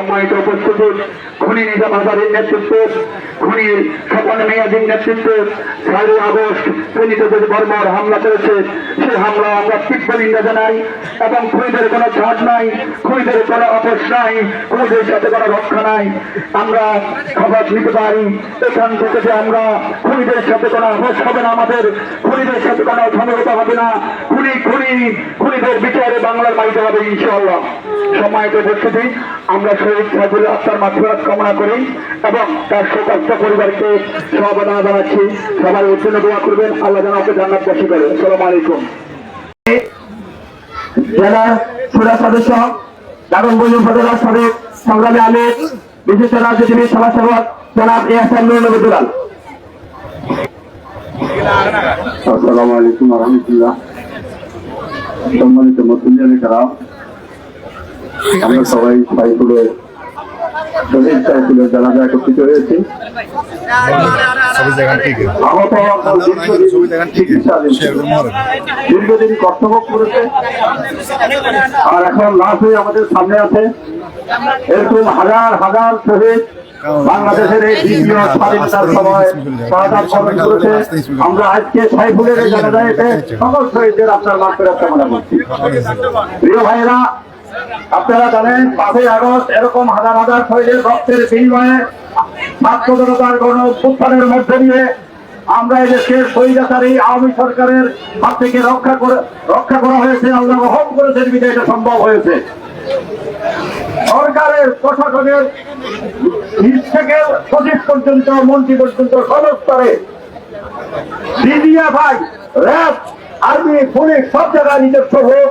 সম্মানিত উপস্থিতি। মেয়াদির আগস্ট হামলা করেছে। সেই হামলা আমরা তীব্র নিন্দা জানাই এবং খুনিদের কোনো নাই, খুনিদের কোনো অপস নাই, খুনিদের সাথে কোনো রক্ষা নাই। আমরা খবর নিতে পারি, এখান থেকে যে আমরা খুনিদের সাথে কোনো হবে না আমাদের, খুনিদের সাথে কোনো সমঝোতা হবে না। খুনি খুনি, খুনিদের বিচারে বাংলার মাইতে হবে ইনশাআল্লাহ। উপস্থিতি, আমরা শহীদ সাইফুল আত্মার মাধ্যমে কামনা করি এবং তার শোকার্ত পরিবারকে সহবাদনা জানাচ্ছি। সবাই ওর জন্য দোয়া করবেন। আল্লাহ যেন ওকে জান্নাত বাসী করে। সালাম আলাইকুম। জেলা সুরা সদস্য সাবেক সংগ্রামী আমির, বিশিষ্ট রাজনীতিবিদ জনাব এহসান নুর আসসালামু আলাইকুম সম্মানিত আমরা সবাই সাইকুলের শহীদ জানাজা একত্রিত হয়েছি। দীর্ঘদিন কর্তব্য করেছে। আর এখন লাশ হয়ে আমাদের সামনে আছে। এরকম হাজার হাজার শহীদ বাংলাদেশের এই দ্বিতীয় স্বাধীনতার সময় সহায়তা করেছে। আমরা আজকে সাইফুলের এসে সকল শহীদদের আপনার মাঠ ফেরত কামনা করছি। প্রিয় ভাইরা আপনারা জানেন, পাঁচই আগস্ট এরকম হাজার হাজার শহীদের রক্তের বিনিময়ে ছাত্র গণ উত্থানের মধ্যে দিয়ে আমরা এই দেশকে স্বৈরাচারী আওয়ামী সরকারের হাত থেকে রক্ষা করে, রক্ষা করা হয়েছে, আল্লাহ রহম করেছেন বিজয় এটা সম্ভব হয়েছে। সরকারের, প্রশাসনের নিচ থেকে সচিব পর্যন্ত, মন্ত্রী পর্যন্ত সমস্তরে সিডিএফআই র্যাব, আর্মি, পুলিশ সব জায়গায় নিজস্ব হোক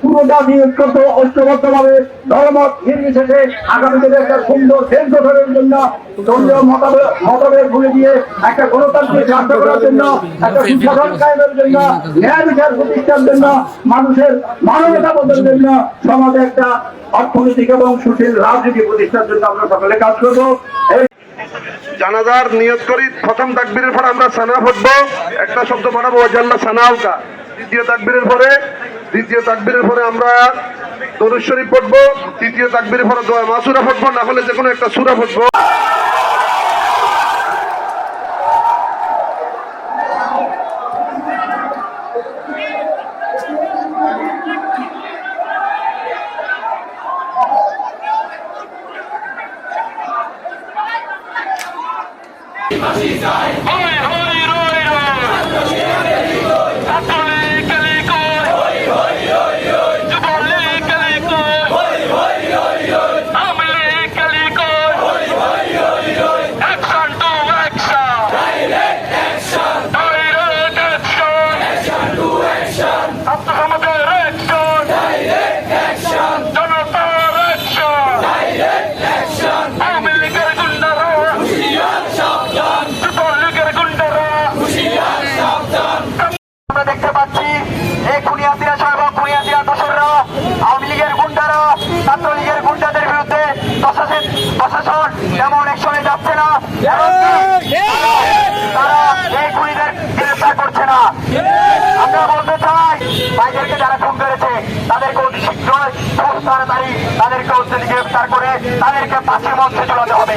পুরো জাতি ঐক্যত ঐক্যবদ্ধভাবে। ধর্ম নির্বিশেষে আগামী দিনে একটা সুন্দর দেশ গঠনের জন্য দলীয় মতভেদ মতভেদ ভুলে দিয়ে একটা গণতান্ত্রিক রাষ্ট্র করার জন্য, একটা সুশাসন কায়েমের জন্য, ন্যায় বিচার প্রতিষ্ঠার জন্য, মানুষের মানবতা বোধের জন্য, সমাজে একটা অর্থনৈতিক এবং সুশীল রাজনীতি প্রতিষ্ঠার জন্য আমরা সকলে কাজ করব। জানাজার নিয়ত করি। প্রথম তাকবীরের পরে আমরা সানা ফুটবো একটা শব্দ বানাবো, ওয়াজাল্লা সানাউকা দ্বিতীয় তাকবীরের পরে দ্বিতীয় তাকবীরের পরে আমরা দরুদ শরীফ পড়ব তৃতীয় তাকবীরের পরে দোয়া মাসুরা ফুটবো না হলে যে কোনো একটা সুরা hoi, তারা এই খুনিদের গ্রেফতার করছে না আমরা বলতে চাই ভাইদেরকে যারা খুন করেছে তাদেরকে অতি শীঘ্রই খুব তাড়াতাড়ি তাদেরকে অত্যন্ত গ্রেফতার করে তাদেরকে পাশের মঞ্চে চলাতে হবে।